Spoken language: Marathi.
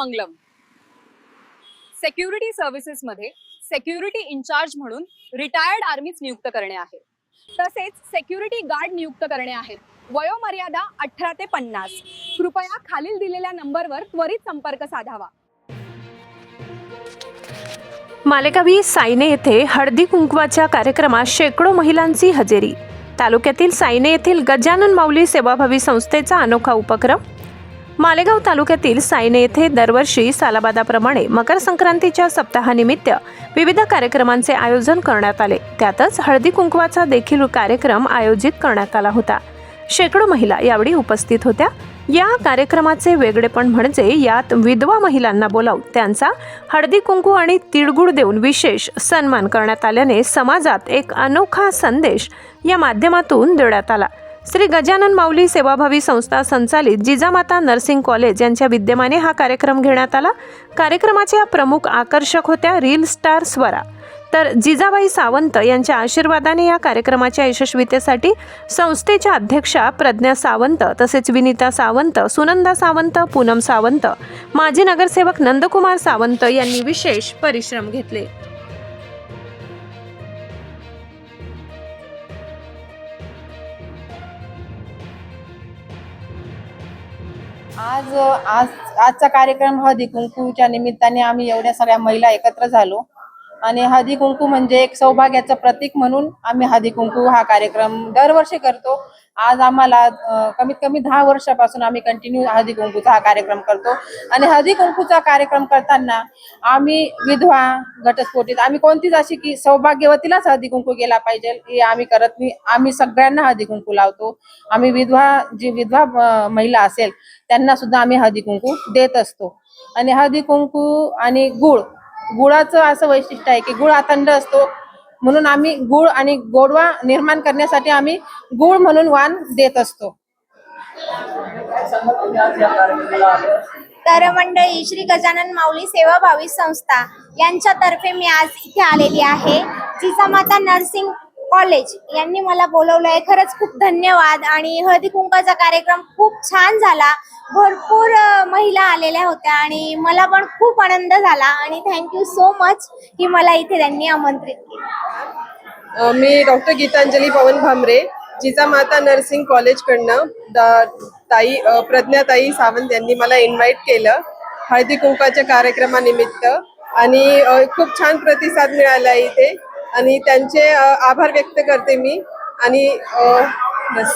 मंगलम. सेक्युरिटी सर्व्हिसेसमध्ये सेक्युरिटी इन्चार्ज म्हणून रिटायर्ड आर्मीज नियुक्त करणे आहे. तसेच सेक्युरिटी गार्ड नियुक्त करणे आहेत वयोमर्यादा अठरा ते पन्नास. कृपया खालील दिलेल्या नंबरवर त्वरित संपर्क साधावा. मालेगावी सायने येथे हळदी कुंकवाच्या कार्यक्रमात शेकडो महिलांची हजेरी. तालुक्यातील सायने येथील गजानन माऊली सेवाभावी संस्थेचा अनोखा उपक्रम मालेगाव तालुक्यातील सायने येथे दरवर्षी सालाबादाप्रमाणे मकर संक्रांतीच्या सप्ताहानिमित्त विविध कार्यक्रमांचे आयोजन करण्यात आले. त्यातच हळदी कुंकवाचा देखील कार्यक्रम आयोजित करण्यात आला होता. शेकडो महिला यावेळी उपस्थित होत्या. या कार्यक्रमाचे वेगळेपण म्हणजे यात विधवा महिलांना बोलावून त्यांचा हळदी कुंकू आणि तिळगुळ देऊन विशेष सन्मान करण्यात आल्याने समाजात एक अनोखा संदेश या माध्यमातून देण्यात आला. श्री गजानन माऊली सेवाभावी संस्था संचालित जिजामाता नर्सिंग कॉलेज यांच्या विद्यमाने हा कार्यक्रम घेण्यात आला. कार्यक्रमाच्या प्रमुख आकर्षक होत्या रील स्टार स्वरा. तर जिजाबाई सावंत यांच्या आशीर्वादाने या कार्यक्रमाच्या यशस्वीतेसाठी संस्थेच्या अध्यक्षा प्रज्ञा सावंत तसेच विनिता सावंत सुनंदा सावंत पूनम सावंत माजी नगरसेवक नंदकुमार सावंत यांनी विशेष परिश्रम घेतले. आज आज आजचा कार्यक्रम हळदी कुंकूच्या निमित्ताने आम्ही एवढ्या सगळ्या महिला एकत्र झालो. आणि हळदी कुंकू म्हणजे एक सौभाग्याचं प्रतीक म्हणून आम्ही हळदी कुंकू हा कार्यक्रम दरवर्षी करतो. आज आम्हाला कमीत कमी दहा वर्षापासून आम्ही कंटिन्यू हळदी कुंकूचा हा कार्यक्रम करतो. आणि हळदी कुंकूचा कार्यक्रम करताना आम्ही विधवा घटस्फोटीत आम्ही कोणतीच अशी की सौभाग्यवतीलाच हळदी कुंकू गेला पाहिजे हे आम्ही करत नाही. आम्ही सगळ्यांना हळदी कुंकू लावतो. आम्ही विधवा जी विधवा महिला असेल त्यांना सुद्धा आम्ही हळदी कुंकू देत असतो. आणि हळदी कुंकू आणि गुळ गुळाचं असं वैशिष्ट्य आहे की गुळ अथंड असतो. म्हणून आम्ही गुळ आणि गोडवा निर्माण करण्यासाठी आम्ही गुळ म्हणून वाण देत असतो. तर मंडळी श्री गजानन माऊली सेवा भावी संस्था यांच्यातर्फे मी आज इथे आलेली आहे. जिजामाता नर्सिंग कॉलेज यांनी मला बोलवलंय. खरंच खूप धन्यवाद आणि हळदी कुंकाचा कार्यक्रम खूप छान झाला. भरपूर महिला आलेल्या होत्या आणि मला पण खूप आनंद झाला आणि थँक्यू सो मच की मला इथे त्यांनी आमंत्रित केलं. मी डॉक्टर गीतांजली पवन भामरे जिजामाता नर्सिंग कॉलेजकडनं ताई प्रज्ञाताई सावंत यांनी मला इन्व्हाइट केलं हळदी कुंकाच्या कार्यक्रमानिमित्त. आणि खूप छान प्रतिसाद मिळाला इथे आणि त्यांचे आभार व्यक्त करते मी. आणि बस